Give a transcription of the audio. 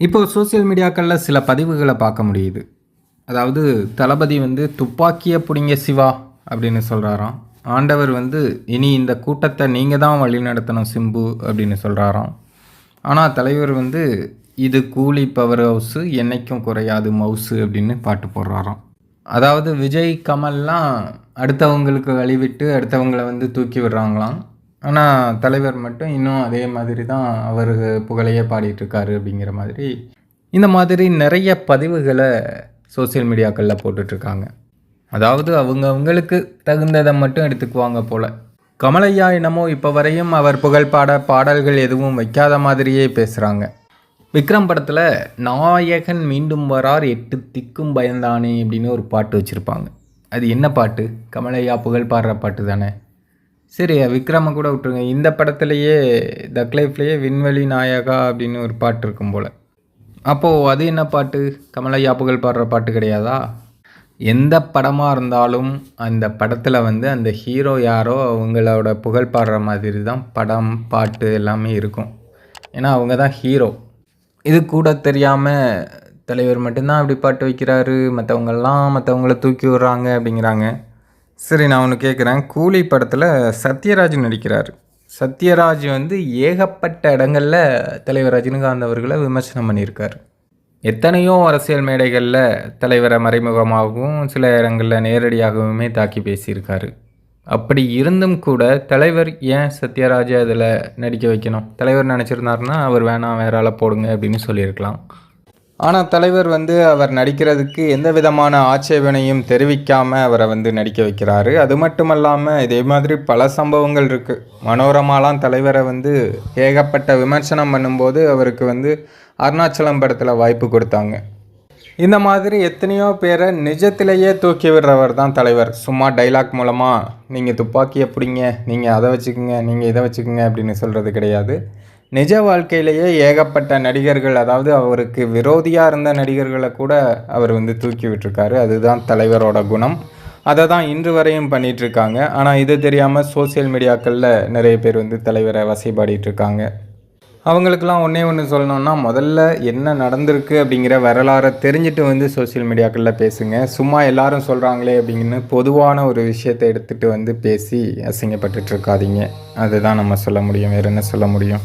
இப்போ சோஷியல் மீடியாக்களில் சில பதிவுகளை பார்க்க முடியுது. அதாவது தளபதி வந்து துப்பாக்கியை பிடிங்க சிவா அப்படின்னு சொல்கிறாராம் ஆண்டவர் வந்து இனி இந்த கூட்டத்தை நீங்கள் தான் வழிநடத்தணும் சிம்பு அப்படின்னு சொல்கிறாராம் ஆனால் தலைவர் வந்து இது கூலி பவர் ஹவுஸு என்னைக்கும் குறையாது மவுசு அப்படின்னு பாட்டு போடுறாராம். அதாவது விஜய் கமல்லாம் அடுத்தவங்களுக்கு வழிவிட்டு அடுத்தவங்களை வந்து தூக்கி விடுறாங்களாம். ஆனால் தலைவர் மட்டும் இன்னும் அதே மாதிரி தான் அவர் புகழையே பாடிட்டுருக்காரு அப்படிங்கிற மாதிரி இந்த மாதிரி நிறைய பதிவுகளை சோஷியல் மீடியாக்களில் போட்டுட்ருக்காங்க அதாவது அவங்க அவங்களுக்கு தகுந்ததை மட்டும் எடுத்துக்குவாங்க போல். கமலையா என்னமோ இப்போ வரையும் அவர் புகழ் பாட பாடல்கள் எதுவும் வைக்காத மாதிரியே பேசுகிறாங்க விக்ரம் படத்தில் நாயகன் மீண்டும் வரார் எட்டு திக்கும் பயந்தானே அப்படின்னு ஒரு பாட்டு வச்சுருப்பாங்க. அது என்ன பாட்டு? கமலையா புகழ் பாடுற பாட்டு தானே? சரி விக்ரம கூட விட்டுருங்க. இந்த படத்துலையே தக்லைஃப்லேயே விண்வெளி நாயகா அப்படின்னு ஒரு பாட்டு இருக்கும் போல். அப்போது அது என்ன பாட்டு? கமலையா புகழ் பாடுற பாட்டு கிடையாதா? எந்த படமாக இருந்தாலும் அந்த படத்தில் வந்து அந்த ஹீரோ யாரோ அவங்களோட புகழ் பாடுற மாதிரி தான் படம் பாட்டு எல்லாமே இருக்கும். ஏன்னா அவங்க தான் ஹீரோ. இது கூட தெரியாமல் தலைவர் மட்டும்தான் அப்படி பாட்டு வைக்கிறாரு. மற்றவங்கெல்லாம் மற்றவங்கள தூக்கி விடுறாங்க அப்படிங்கிறாங்க. சரி நான் ஒன்று கேட்குறேன் கூலி படத்தில் சத்யராஜ் நடிக்கிறார். சத்யராஜ் வந்து ஏகப்பட்ட இடங்களில் தலைவர் ரஜினிகாந்த் அவர்களை விமர்சனம் பண்ணியிருக்கார். எத்தனையோ அரசியல் மேடைகளில் தலைவரை மறைமுகமாகவும் சில இடங்களில் நேரடியாகவுமே தாக்கி பேசியிருக்காரு. அப்படி இருந்தும் கூட தலைவர் ஏன் சத்யராஜை அதில் நடிக்க வைக்கணும்? தலைவர் நினச்சிருந்தாருன்னா அவர் வேணாம் வேற ஆளை போடுங்க அப்படின்னு சொல்லியிருக்கலாம். ஆனால் தலைவர் வந்து அவர் நடிக்கிறதுக்கு எந்த விதமான ஆட்சேபனையும் தெரிவிக்காமல் அவரை வந்து நடிக்க வைக்கிறாரு. அது மட்டும் இல்லாமல் இதே மாதிரி பல சம்பவங்கள் இருக்குது மனோரமாலாம் தலைவரை வந்து ஏகப்பட்ட விமர்சனம் பண்ணும்போது அவருக்கு வந்து அருணாச்சலம் படத்தில் வாய்ப்பு கொடுத்தாங்க. இந்த மாதிரி எத்தனையோ பேரை நிஜத்திலேயே தூக்கி விடுறவர் தான் தலைவர். சும்மா டைலாக் மூலமாக நீங்கள் துப்பாக்கியை பிடிங்க நீங்கள் அதை வச்சுக்கோங்க நீங்கள் இதை வச்சுக்கோங்க அப்படின்னு சொல்கிறது கிடையாது. நிஜ வாழ்க்கையிலேயே ஏகப்பட்ட நடிகர்கள் அதாவது அவருக்கு விரோதியாக இருந்த நடிகர்களை கூட அவர் வந்து தூக்கி விட்டுருக்காரு. அதுதான் தலைவரோட குணம். அதை தான் இன்று வரையும் பண்ணிகிட்ருக்காங்க ஆனால் இது தெரியாமல் சோசியல் மீடியாக்களில் நிறைய பேர் வந்து தலைவரை வசைபாடிட்டுருக்காங்க. அவங்களுக்கெல்லாம் ஒன்றே ஒன்று சொல்லணும்னா முதல்ல என்ன நடந்திருக்கு அப்படிங்கிற வரலாறை தெரிஞ்சுட்டு வந்து சோஷியல் மீடியாக்களில் பேசுங்க. சும்மா எல்லாரும் சொல்கிறாங்களே அப்படின்னு பொதுவான ஒரு விஷயத்தை எடுத்துகிட்டு வந்து பேசி அசிங்கப்பட்டுட்ருக்காதீங்க அதுதான் நம்ம சொல்ல முடியும். வேறு என்ன சொல்ல முடியும்?